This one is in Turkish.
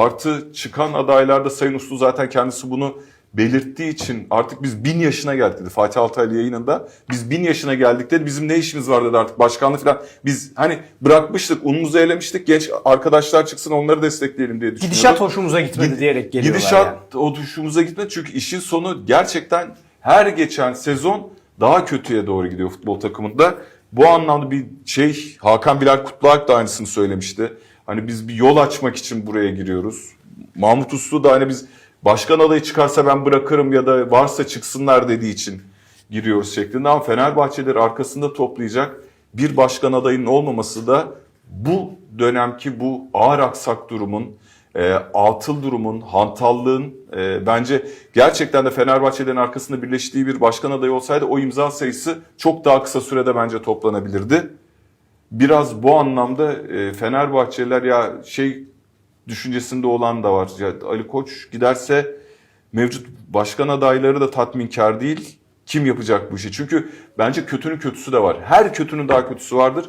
Artı çıkan adaylarda Sayın Uslu zaten kendisi bunu belirttiği için artık biz bin yaşına geldik dedi Fatih Altaylı yayınında. Biz bin yaşına geldik dedi bizim ne işimiz var dedi artık başkanlık falan. Biz hani bırakmıştık unumuzu elemiştik genç arkadaşlar çıksın onları destekleyelim diye düşünüyorduk. Gidişat hoşumuza gitmedi Gid- diyerek geliyorlar Gidişat yani. o hoşumuza gitmedi çünkü işin sonu gerçekten her geçen sezon daha kötüye doğru gidiyor futbol takımında. Bu anlamda bir şey Hakan Bilal Kutlualp da aynısını söylemişti. Hani biz bir yol açmak için buraya giriyoruz. Mahmut Uslu da hani biz başkan adayı çıkarsa ben bırakırım ya da varsa çıksınlar dediği için giriyoruz şeklinde. Ama Fenerbahçeleri arkasında toplayacak bir başkan adayının olmaması da bu dönemki bu ağır aksak durumun, e, atıl durumun, hantallığın e, bence gerçekten de Fenerbahçelerin arkasında birleştiği bir başkan adayı olsaydı o imza sayısı çok daha kısa sürede bence toplanabilirdi. Biraz bu anlamda e, Fenerbahçeliler ya şey düşüncesinde olan da var. Ya Ali Koç giderse mevcut başkan adayları da tatminkar değil. Kim yapacak bu işi? Çünkü bence kötünün kötüsü de var. Her kötünün daha kötüsü vardır.